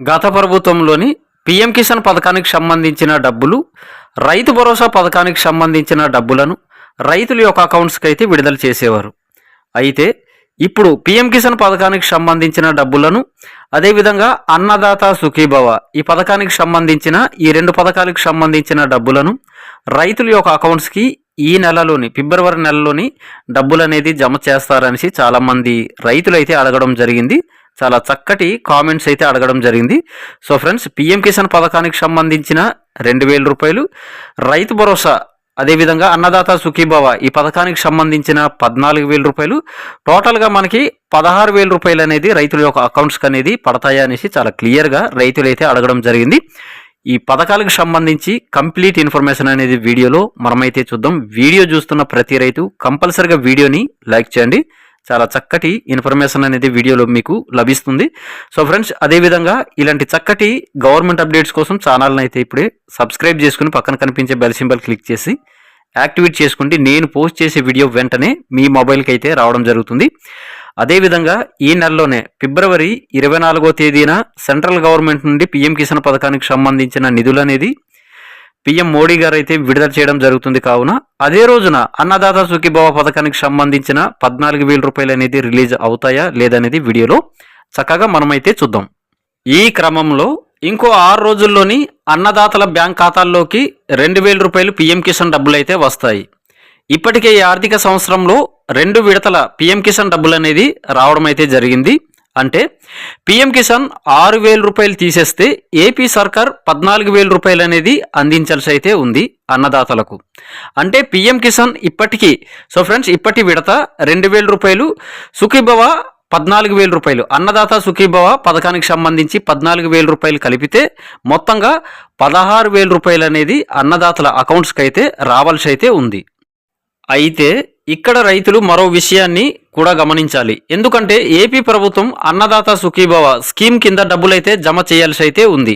గత ప్రభుత్వంలోని పిఎం కిసాన్ పథకానికి సంబంధించిన డబ్బులు రైతు భరోసా పథకానికి సంబంధించిన డబ్బులను రైతుల యొక్క అకౌంట్స్కి అయితే విడుదల చేసేవారు. అయితే ఇప్పుడు పిఎం కిసాన్ పథకానికి సంబంధించిన డబ్బులను అదేవిధంగా అన్నదాత సుఖీభవ ఈ పథకానికి సంబంధించిన ఈ రెండు పథకాలకు సంబంధించిన డబ్బులను రైతుల యొక్క అకౌంట్స్కి ఈ నెలలోని ఫిబ్రవరి నెలలోని డబ్బులు అనేది జమ చేస్తారనేసి చాలామంది రైతులు అయితే అడగడం జరిగింది. చాలా చక్కటి కామెంట్స్ అయితే అడగడం జరిగింది. సో ఫ్రెండ్స్ పిఎం కిసాన్ పథకానికి సంబంధించిన రెండు వేల రూపాయలు రైతు భరోసా అదేవిధంగా అన్నదాత సుఖీభవ ఈ పథకానికి సంబంధించిన పద్నాలుగు వేల రూపాయలు టోటల్గా మనకి పదహారు వేల రూపాయలు అనేది రైతుల యొక్క అకౌంట్స్కి అనేది పడతాయా అనేసి చాలా క్లియర్గా రైతులు అయితే అడగడం జరిగింది. ఈ పథకాలకు సంబంధించి కంప్లీట్ ఇన్ఫర్మేషన్ అనేది వీడియోలో మనమైతే చూద్దాం. వీడియో చూస్తున్న ప్రతి రైతు కంపల్సరిగా వీడియోని లైక్ చేయండి. చాలా చక్కటి ఇన్ఫర్మేషన్ అనేది వీడియోలో మీకు లభిస్తుంది. సో ఫ్రెండ్స్ అదేవిధంగా ఇలాంటి చక్కటి గవర్నమెంట్ అప్డేట్స్ కోసం ఛానల్ని అయితే ఇప్పుడే సబ్స్క్రైబ్ చేసుకుని పక్కన కనిపించే బెల్ సింబల్ క్లిక్ చేసి యాక్టివేట్ చేసుకుంటే నేను పోస్ట్ చేసే వీడియో వెంటనే మీ మొబైల్కి అయితే రావడం జరుగుతుంది. అదేవిధంగా ఈ నెలలోనే ఫిబ్రవరి ఇరవై నాలుగో తేదీన సెంట్రల్ గవర్నమెంట్ నుండి పిఎం కిసాన్ పథకానికి సంబంధించిన నిధులు అనేది పిఎం మోడీ గారు అయితే విడుదల చేయడం జరుగుతుంది కావున అదే రోజున అన్నదాత సుఖీభావ పథకానికి సంబంధించిన పద్నాలుగు వేల రూపాయలు అనేది రిలీజ్ అవుతాయా లేదనేది వీడియోలో చక్కగా మనమైతే చూద్దాం. ఈ క్రమంలో ఇంకో ఆరు రోజుల్లోని అన్నదాతల బ్యాంక్ ఖాతాల్లోకి రెండు వేల రూపాయలు పిఎం కిసాన్ డబ్బులు అయితే వస్తాయి. ఇప్పటికే ఈ ఆర్థిక సంవత్సరంలో రెండు విడతల పిఎం కిసాన్ డబ్బులు అనేది రావడం అయితే జరిగింది. అంటే పిఎం కిసాన్ ఆరు వేల రూపాయలు తీసేస్తే ఏపీ సర్కార్ పద్నాలుగు వేల రూపాయలు అనేది అందించాల్సి అయితే ఉంది అన్నదాతలకు. అంటే పిఎం కిసాన్ ఇప్పటికీ సో ఫ్రెండ్స్ ఇప్పటి విడత రెండు వేల రూపాయలు సుఖీభవ పద్నాలుగు వేల రూపాయలు. అన్నదాత సుఖీభవ పథకానికి సంబంధించి పద్నాలుగు వేల రూపాయలు కలిపితే మొత్తంగా పదహారు వేల రూపాయలు అనేది అన్నదాతల అకౌంట్స్కి అయితే రావాల్సి అయితే ఉంది. అయితే ఇక్కడ రైతులు మరో విషయాన్ని కూడా గమనించాలి. ఎందుకంటే ఏపీ ప్రభుత్వం అన్నదాత సుఖీభవ స్కీమ్ కింద డబ్బులైతే జమ చేయాల్సి అయితే ఉంది.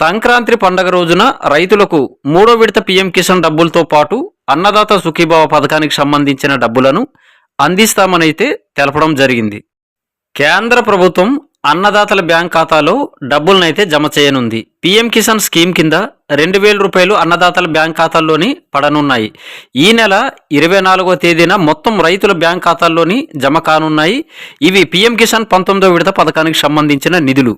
సంక్రాంతి పండగ రోజున రైతులకు మూడో విడత పీఎం కిసాన్ డబ్బులతో పాటు అన్నదాత సుఖీభవ పథకానికి సంబంధించిన డబ్బులను అందిస్తామనైతే తెలపడం జరిగింది. కేంద్ర ప్రభుత్వం అన్నదాతల బ్యాంక్ ఖాతాలో డబ్బులనైతే జమ చేయనుంది. పీఎం కిసాన్ స్కీమ్ కింద రెండు వేల రూపాయలు అన్నదాతల బ్యాంక్ ఖాతాల్లోని పడనున్నాయి. ఈ నెల ఇరవై నాలుగో తేదీన మొత్తం రైతుల బ్యాంక్ ఖాతాల్లోని జమ కానున్నాయి. ఇవి పీఎం కిసాన్ పంతొమ్మిదో విడత పథకానికి సంబంధించిన నిధులు.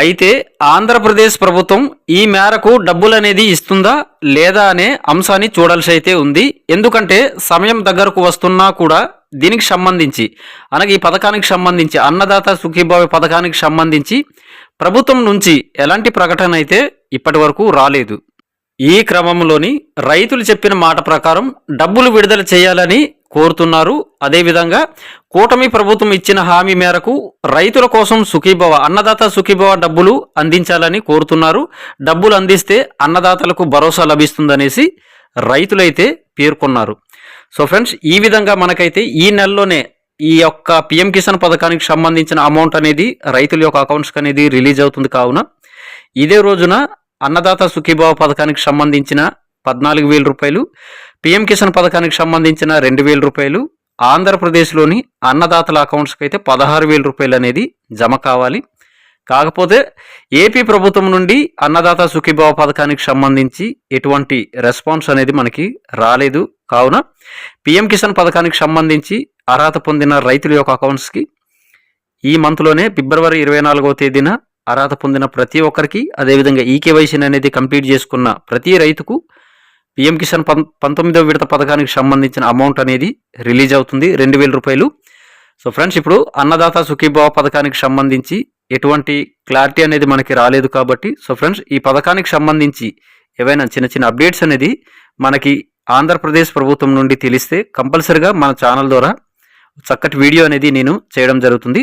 అయితే ఆంధ్రప్రదేశ్ ప్రభుత్వం ఈ మేరకు డబ్బులు అనేది ఇస్తుందా లేదా అనే అంశాన్ని చూడాల్సి అయితే ఉంది. ఎందుకంటే సమయం దగ్గరకు వస్తున్నా కూడా దీనికి సంబంధించి అనగా ఈ పథకానికి సంబంధించి అన్నదాత సుఖీభావ పథకానికి సంబంధించి ప్రభుత్వం నుంచి ఎలాంటి ప్రకటన అయితే ఇప్పటి వరకు రాలేదు. ఈ క్రమంలోని రైతులు చెప్పిన మాట ప్రకారం డబ్బులు విడుదల చేయాలని కోరుతున్నారు. అదేవిధంగా కూటమి ప్రభుత్వం ఇచ్చిన హామీ మేరకు రైతుల కోసం సుఖీభవ అన్నదాత సుఖీభవ డబ్బులు అందించాలని కోరుతున్నారు. డబ్బులు అందిస్తే అన్నదాతలకు భరోసా లభిస్తుందనేసి రైతులైతే పేర్కొన్నారు. సో ఫ్రెండ్స్ ఈ విధంగా మనకైతే ఈ నెలలోనే ఈ యొక్క పిఎం కిసాన్ పథకానికి సంబంధించిన అమౌంట్ అనేది రైతుల యొక్క అకౌంట్స్కి అనేది రిలీజ్ అవుతుంది కావున ఇదే రోజున అన్నదాత సుఖీభావ పథకానికి సంబంధించిన పద్నాలుగు వేల రూపాయలు పిఎం కిసాన్ పథకానికి సంబంధించిన రెండు వేల రూపాయలు ఆంధ్రప్రదేశ్లోని అన్నదాతల అకౌంట్స్కి అయితే పదహారు వేల రూపాయలు అనేది జమ కావాలి. కాకపోతే ఏపీ ప్రభుత్వం నుండి అన్నదాత సుఖీభావ పథకానికి సంబంధించి ఎటువంటి రెస్పాన్స్ అనేది మనకి రాలేదు. కావున పిఎం కిసాన్ పథకానికి సంబంధించి అర్హత పొందిన రైతుల యొక్క అకౌంట్స్కి ఈ మంత్లోనే ఫిబ్రవరి ఇరవై నాలుగవ తేదీన అర్హత పొందిన ప్రతి ఒక్కరికి అదేవిధంగా ఈకేవైసీని అనేది కంప్లీట్ చేసుకున్న ప్రతి రైతుకు పిఎం కిసాన్ పం పంతొమ్మిదవ విడత పథకానికి సంబంధించిన అమౌంట్ అనేది రిలీజ్ అవుతుంది రెండు వేల రూపాయలు. సో ఫ్రెండ్స్ ఇప్పుడు అన్నదాత సుఖీభావ పథకానికి సంబంధించి ఎటువంటి క్లారిటీ అనేది మనకి రాలేదు కాబట్టి సో ఫ్రెండ్స్ ఈ పథకానికి సంబంధించి ఏవైనా చిన్న చిన్న అప్డేట్స్ అనేది మనకి ఆంధ్రప్రదేశ్ ప్రభుత్వం నుండి తెలిస్తే కంపల్సరిగా మన ఛానల్ ద్వారా చక్కటి వీడియో అనేది నేను చేయడం జరుగుతుంది.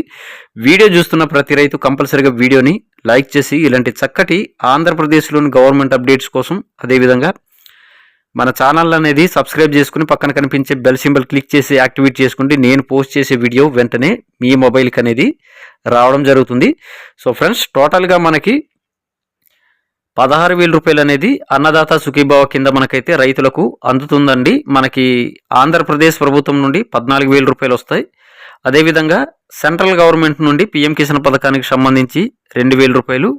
వీడియో చూస్తున్న ప్రతి రైతు కంపల్సరిగా వీడియోని లైక్ చేసి ఇలాంటి చక్కటి ఆంధ్రప్రదేశ్లోని గవర్నమెంట్ అప్డేట్స్ కోసం అదేవిధంగా మన ఛానల్ అనేది సబ్స్క్రైబ్ చేసుకుని పక్కన కనిపించే బెల్ సింబల్ క్లిక్ చేసి యాక్టివేట్ చేసుకుంటే నేను పోస్ట్ చేసే వీడియో వెంటనే మీ మొబైల్కి అనేది రావడం జరుగుతుంది. సో ఫ్రెండ్స్ టోటల్గా మనకి పదహారు వేల రూపాయలు అనేది అన్నదాత సుఖీభావ కింద మనకైతే రైతులకు అందుతుందండి. మనకి ఆంధ్రప్రదేశ్ ప్రభుత్వం నుండి పద్నాలుగు వేల రూపాయలు వస్తాయి. అదేవిధంగా సెంట్రల్ గవర్నమెంట్ నుండి పిఎం కిసాన్ పథకానికి సంబంధించి రెండు వేల రూపాయలు.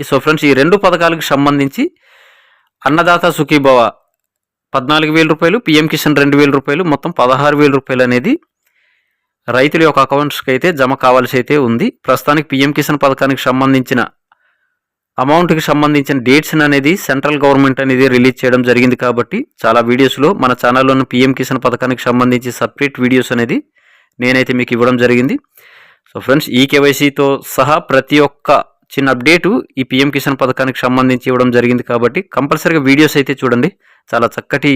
సో ఫ్రెండ్స్ ఈ రెండు పథకాలకు సంబంధించి అన్నదాత సుఖీభవ పద్నాలుగు వేల రూపాయలు పిఎం కిసాన్ రెండు వేల రూపాయలు మొత్తం పదహారు వేల రూపాయలు అనేది రైతుల యొక్క అకౌంట్స్కి అయితే జమ కావాల్సి అయితే ఉంది. ప్రస్తుతానికి పిఎం కిసాన్ పథకానికి సంబంధించిన అమౌంట్కి సంబంధించిన డేట్స్ అనేది సెంట్రల్ గవర్నమెంట్ అనేది రిలీజ్ చేయడం జరిగింది కాబట్టి చాలా వీడియోస్లో మన ఛానల్లోని పిఎం కిసాన్ పథకానికి సంబంధించి సపరేట్ వీడియోస్ అనేది నేనైతే మీకు ఇవ్వడం జరిగింది. సో ఫ్రెండ్స్ ఈ కేవైసీతో సహా ప్రతి ఒక్క చిన్న అప్డేటు ఈ పిఎం కిసాన్ పథకానికి సంబంధించి ఇవ్వడం జరిగింది కాబట్టి కంపల్సరీగా వీడియోస్ అయితే చూడండి. చాలా చక్కటి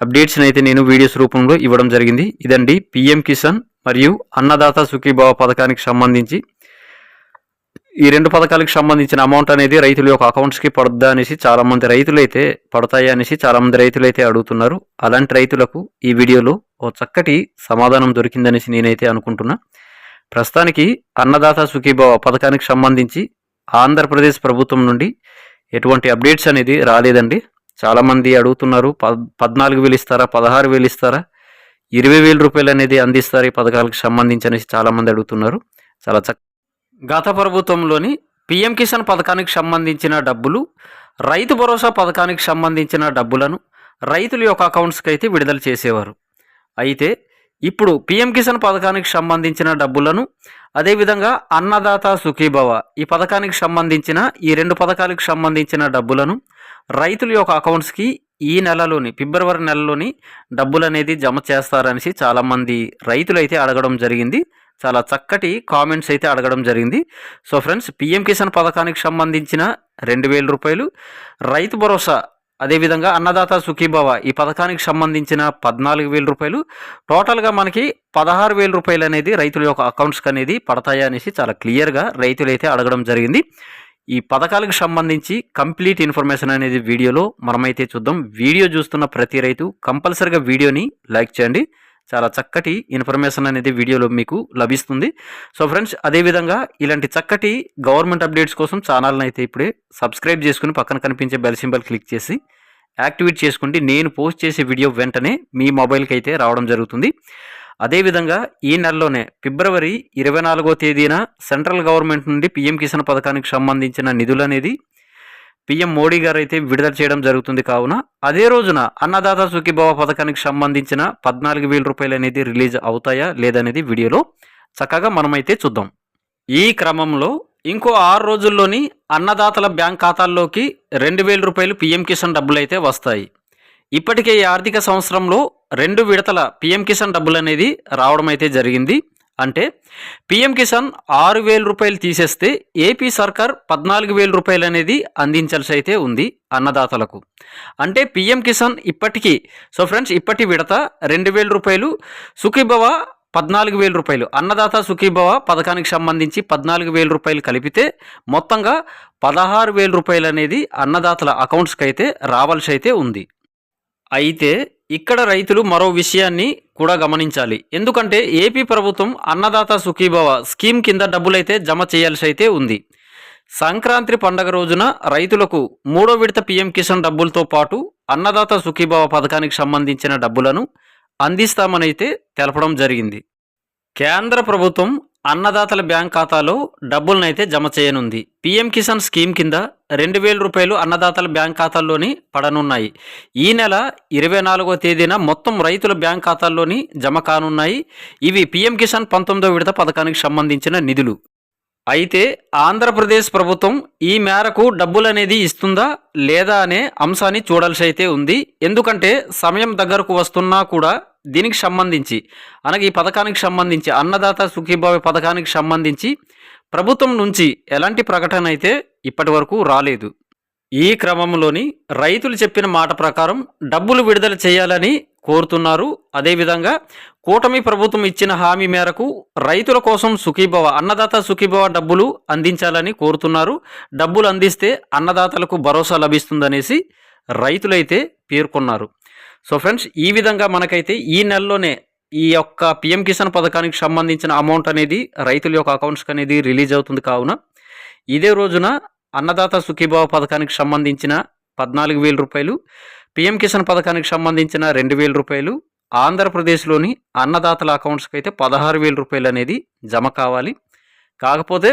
అప్డేట్స్ని అయితే నేను వీడియోస్ రూపంలో ఇవ్వడం జరిగింది. ఇదండి పిఎం కిసాన్ మరియు అన్నదాత సుఖీభావ పథకానికి సంబంధించి. ఈ రెండు పథకాలకు సంబంధించిన అమౌంట్ అనేది రైతుల యొక్క అకౌంట్స్కి పడద్దా అనేసి చాలామంది రైతులు అయితే పడతాయి అనేసి చాలామంది రైతులైతే రైతులు అయితే అడుగుతున్నారు. అలాంటి రైతులకు ఈ వీడియోలో ఓ చక్కటి సమాధానం దొరికిందనేసి నేనైతే అనుకుంటున్నా. ప్రస్తుతానికి అన్నదాత సుఖీభావ పథకానికి సంబంధించి ఆంధ్రప్రదేశ్ ప్రభుత్వం నుండి ఎటువంటి అప్డేట్స్ అనేది రాలేదండి. చాలామంది అడుగుతున్నారు పద్ పద్నాలుగు వేలు ఇస్తారా పదహారు వేలు ఇస్తారా ఇరవై వేల రూపాయలు అనేది అందిస్తారు ఈ పథకాలకు సంబంధించి అనేసి చాలామంది అడుగుతున్నారు. చాలా చక్క గత ప్రభుత్వంలోని పిఎం కిసాన్ పథకానికి సంబంధించిన డబ్బులు రైతు భరోసా పథకానికి సంబంధించిన డబ్బులను రైతుల యొక్క అకౌంట్స్కి అయితే విడుదల చేసేవారు. అయితే ఇప్పుడు పిఎం కిసాన్ పథకానికి సంబంధించిన డబ్బులను అదేవిధంగా అన్నదాత సుఖీభవ ఈ పథకానికి సంబంధించిన ఈ రెండు పథకాలకు సంబంధించిన డబ్బులను రైతుల యొక్క అకౌంట్స్కి ఈ నెలలోని ఫిబ్రవరి నెలలోని డబ్బులు అనేది జమ చేస్తారనేసి చాలామంది రైతులు అయితే అడగడం జరిగింది. చాలా చక్కటి కామెంట్స్ అయితే అడగడం జరిగింది. సో ఫ్రెండ్స్ పిఎం కిసాన్ పథకానికి సంబంధించిన రెండు వేల రూపాయలు రైతు భరోసా అదేవిధంగా అన్నదాత సుఖీభవ. ఈ పథకానికి సంబంధించిన పద్నాలుగు వేల రూపాయలు. టోటల్గా మనకి పదహారు వేల రూపాయలు అనేది రైతుల యొక్క అకౌంట్స్కి అనేది పడతాయా అనేసి చాలా క్లియర్గా రైతులు అయితే అడగడం జరిగింది. ఈ పథకాలకు సంబంధించి కంప్లీట్ ఇన్ఫర్మేషన్ అనేది వీడియోలో మనమైతే చూద్దాం. వీడియో చూస్తున్న ప్రతి రైతు కంపల్సరిగా వీడియోని లైక్ చేయండి. చాలా చక్కటి ఇన్ఫర్మేషన్ అనేది వీడియోలో మీకు లభిస్తుంది. సో ఫ్రెండ్స్ అదేవిధంగా ఇలాంటి చక్కటి గవర్నమెంట్ అప్డేట్స్ కోసం ఛానల్ని అయితే ఇప్పుడే సబ్స్క్రైబ్ చేసుకుని పక్కన కనిపించే బెల్ సింబల్ క్లిక్ చేసి యాక్టివేట్ చేసుకుంటే నేను పోస్ట్ చేసే వీడియో వెంటనే మీ మొబైల్కి అయితే రావడం జరుగుతుంది. అదేవిధంగా ఈ నెలలోనే ఫిబ్రవరి ఇరవై నాలుగో తేదీన సెంట్రల్ గవర్నమెంట్ నుండి పిఎం కిసాన్ పథకానికి సంబంధించిన నిధులు అనేది పిఎం మోడీ గారు అయితే విడుదల చేయడం జరుగుతుంది కావున అదే రోజున అన్నదాత సుఖీభావ పథకానికి సంబంధించిన పద్నాలుగు వేల రూపాయలు అనేది రిలీజ్ అవుతాయా లేదనేది వీడియోలో చక్కగా మనమైతే చూద్దాం. ఈ క్రమంలో ఇంకో ఆరు రోజుల్లోని అన్నదాతల బ్యాంక్ ఖాతాల్లోకి రెండు వేల రూపాయలు పిఎం కిసాన్ డబ్బులు అయితే వస్తాయి. ఇప్పటికే ఈ ఆర్థిక సంవత్సరంలో రెండు విడతల పిఎం కిసాన్ డబ్బులు అనేది రావడం అయితే జరిగింది. అంటే పిఎం కిసాన్ ఆరు వేల రూపాయలు తీసేస్తే ఏపీ సర్కార్ పద్నాలుగు వేల రూపాయలు అనేది అందించాల్సి అయితే ఉంది అన్నదాతలకు. అంటే పిఎం కిసాన్ ఇప్పటికీ సో ఫ్రెండ్స్ ఇప్పటి విడత రెండు వేల రూపాయలు సుఖీభవ పద్నాలుగు వేల రూపాయలు. అన్నదాత సుఖీభవ పథకానికి సంబంధించి పద్నాలుగు వేల రూపాయలు కలిపితే మొత్తంగా పదహారు వేల రూపాయలు అనేది అన్నదాతల అకౌంట్స్కి అయితే రావాల్సి అయితే ఉంది. అయితే ఇక్కడ రైతులు మరో విషయాన్ని కూడా గమనించాలి. ఎందుకంటే ఏపీ ప్రభుత్వం అన్నదాత సుఖీభవ స్కీమ్ కింద డబ్బులైతే జమ చేయాల్సి అయితే ఉంది. సంక్రాంతి పండగ రోజున రైతులకు మూడో విడత పీఎం కిసాన్ డబ్బులతో పాటు అన్నదాత సుఖీభవ పథకానికి సంబంధించిన డబ్బులను అందిస్తామనైతే తెలపడం జరిగింది. కేంద్ర ప్రభుత్వం అన్నదాతల బ్యాంక్ ఖాతాలో డబ్బులనైతే జమ చేయనుంది. పీఎం కిసాన్ స్కీమ్ కింద రెండు వేల రూపాయలు అన్నదాతల బ్యాంక్ ఖాతాల్లోని పడనున్నాయి. ఈ నెల ఇరవై నాలుగో తేదీన మొత్తం రైతుల బ్యాంక్ ఖాతాల్లోని జమ కానున్నాయి. ఇవి పీఎం కిసాన్ పంతొమ్మిదో విడత పథకానికి సంబంధించిన నిధులు. అయితే ఆంధ్రప్రదేశ్ ప్రభుత్వం ఈ మేరకు డబ్బులు అనేది ఇస్తుందా లేదా అనే అంశాన్ని చూడాల్సి అయితే ఉంది. ఎందుకంటే సమయం దగ్గరకు వస్తున్నా కూడా దీనికి సంబంధించి అనగా ఈ పథకానికి సంబంధించి అన్నదాత సుఖీభావి పథకానికి సంబంధించి ప్రభుత్వం నుంచి ఎలాంటి ప్రకటన అయితే ఇప్పటి వరకు రాలేదు. ఈ క్రమంలోని రైతులు చెప్పిన మాట ప్రకారం డబ్బులు విడుదల చేయాలని కోరుతున్నారు. అదేవిధంగా కూటమి ప్రభుత్వం ఇచ్చిన హామీ మేరకు రైతుల కోసం సుఖీభవ అన్నదాత సుఖీభవ డబ్బులు అందించాలని కోరుతున్నారు. డబ్బులు అందిస్తే అన్నదాతలకు భరోసా లభిస్తుందనేసి రైతులైతే పేర్కొన్నారు. సో ఫ్రెండ్స్ ఈ విధంగా మనకైతే ఈ నెలలోనే ఈ యొక్క పిఎం కిసాన్ పథకానికి సంబంధించిన అమౌంట్ అనేది రైతుల యొక్క అకౌంట్స్కి అనేది రిలీజ్ అవుతుంది కావున ఇదే రోజున అన్నదాత సుఖీభావ పథకానికి సంబంధించిన పద్నాలుగు వేల రూపాయలు పిఎం కిసాన్ పథకానికి సంబంధించిన రెండు వేల రూపాయలు ఆంధ్రప్రదేశ్లోని అన్నదాతల అకౌంట్స్కి అయితే పదహారు వేల రూపాయలు అనేది జమ కావాలి. కాకపోతే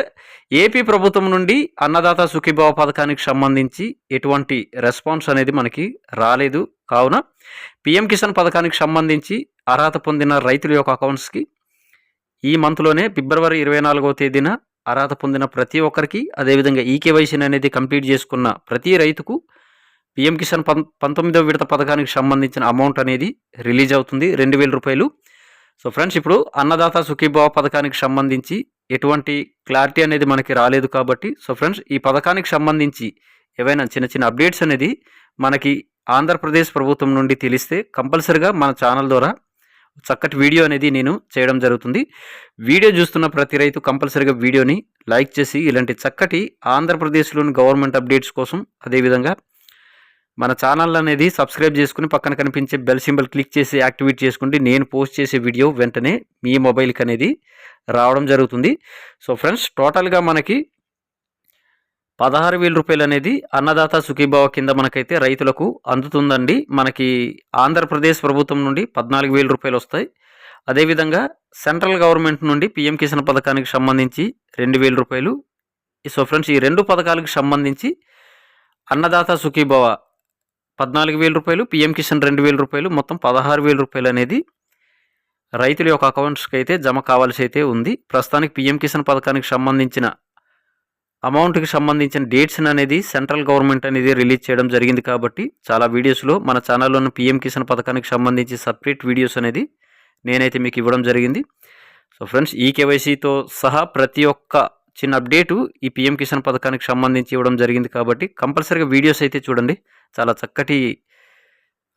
ఏపీ ప్రభుత్వం నుండి అన్నదాత సుఖీభావ పథకానికి సంబంధించి ఎటువంటి రెస్పాన్స్ అనేది మనకి రాలేదు. కావున పిఎం కిసాన్ పథకానికి సంబంధించి అర్హత పొందిన రైతుల యొక్క అకౌంట్స్కి ఈ మంత్లోనే ఫిబ్రవరి ఇరవై నాలుగవ తేదీన అర్హత పొందిన ప్రతి ఒక్కరికి అదేవిధంగా ఈకేవైసీని అనేది కంప్లీట్ చేసుకున్న ప్రతి రైతుకు పిఎం కిసాన్ పం పంతొమ్మిదవ విడత పథకానికి సంబంధించిన అమౌంట్ అనేది రిలీజ్ అవుతుంది రెండు వేల రూపాయలు. సో ఫ్రెండ్స్ ఇప్పుడు అన్నదాత సుఖీభావ పథకానికి సంబంధించి ఎటువంటి క్లారిటీ అనేది మనకి రాలేదు కాబట్టి సో ఫ్రెండ్స్ ఈ పథకానికి సంబంధించి ఏవైనా చిన్న చిన్న అప్డేట్స్ అనేది మనకి ఆంధ్రప్రదేశ్ ప్రభుత్వం నుండి తెలిస్తే కంపల్సరిగా మన ఛానల్ ద్వారా చక్కటి వీడియో అనేది నేను చేయడం జరుగుతుంది. వీడియో చూస్తున్న ప్రతి రైతు కంపల్సరిగా వీడియోని లైక్ చేసి ఇలాంటి చక్కటి ఆంధ్రప్రదేశ్లోని గవర్నమెంట్ అప్డేట్స్ కోసం అదేవిధంగా మన ఛానల్ అనేది సబ్స్క్రైబ్ చేసుకుని పక్కన కనిపించే బెల్ సింబల్ క్లిక్ చేసి యాక్టివేట్ చేసుకుంటే నేను పోస్ట్ చేసే వీడియో వెంటనే మీ మొబైల్కి అనేది రావడం జరుగుతుంది. సో ఫ్రెండ్స్ టోటల్గా మనకి పదహారు వేల రూపాయలు అనేది అన్నదాత సుఖీభావ కింద మనకైతే రైతులకు అందుతుందండి. మనకి ఆంధ్రప్రదేశ్ ప్రభుత్వం నుండి పద్నాలుగు వేల రూపాయలు వస్తాయి. అదేవిధంగా సెంట్రల్ గవర్నమెంట్ నుండి పిఎం కిసాన్ పథకానికి సంబంధించి రెండు వేల రూపాయలు. సో ఫ్రెండ్స్ ఈ రెండు పథకాలకు సంబంధించి అన్నదాత సుఖీభావ పద్నాలుగు వేల రూపాయలు పిఎం కిసాన్ రెండు వేల రూపాయలు మొత్తం పదహారు వేల రూపాయలు అనేది రైతుల యొక్క అకౌంట్స్కి అయితే జమ కావాల్సి అయితే ఉంది. ప్రస్తుతానికి పిఎం కిసాన్ పథకానికి సంబంధించిన అమౌంట్కి సంబంధించిన డేట్స్ అనేది సెంట్రల్ గవర్నమెంట్ అనేది రిలీజ్ చేయడం జరిగింది కాబట్టి చాలా వీడియోస్లో మన ఛానల్లోని పిఎం కిసాన్ పథకానికి సంబంధించి సపరేట్ వీడియోస్ అనేది నేనైతే మీకు ఇవ్వడం జరిగింది. సో ఫ్రెండ్స్ ఈ కేవైసీతో సహా ప్రతి ఒక్క చిన్న అప్డేటు ఈ పిఎం కిసాన్ పథకానికి సంబంధించి ఇవ్వడం జరిగింది కాబట్టి కంపల్సరీగా వీడియోస్ అయితే చూడండి. చాలా చక్కటి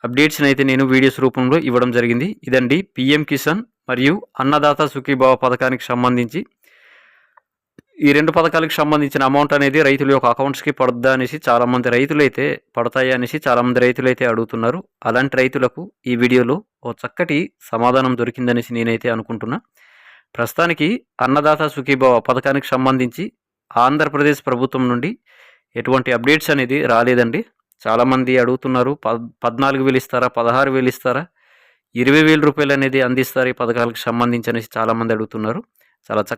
అప్డేట్స్ని అయితే నేను వీడియోస్ రూపంలో ఇవ్వడం జరిగింది. ఇదండి పిఎం కిసాన్ మరియు అన్నదాత సుఖీభావ పథకానికి సంబంధించి. ఈ రెండు పథకాలకు సంబంధించిన అమౌంట్ అనేది రైతుల యొక్క అకౌంట్స్కి పడుద్దా అనేసి చాలామంది రైతులైతే అయితే పడతాయి అనేసి చాలామంది రైతులైతే అడుగుతున్నారు. అలాంటి రైతులకు ఈ వీడియోలో ఓ చక్కటి సమాధానం దొరికిందనేసి నేనైతే అనుకుంటున్నా. ప్రస్తుతానికి అన్నదాత సుఖీభావ పథకానికి సంబంధించి ఆంధ్రప్రదేశ్ ప్రభుత్వం నుండి ఎటువంటి అప్డేట్స్ అనేది రాలేదండి. చాలామంది అడుగుతున్నారు పద్ పద్నాలుగు వేలు ఇస్తారా పదహారు వేలు ఇస్తారా ఇరవై వేల రూపాయలు అనేది అందిస్తారు ఈ పథకాలకు సంబంధించి అనేసి చాలామంది అడుగుతున్నారు. చాలా చక్క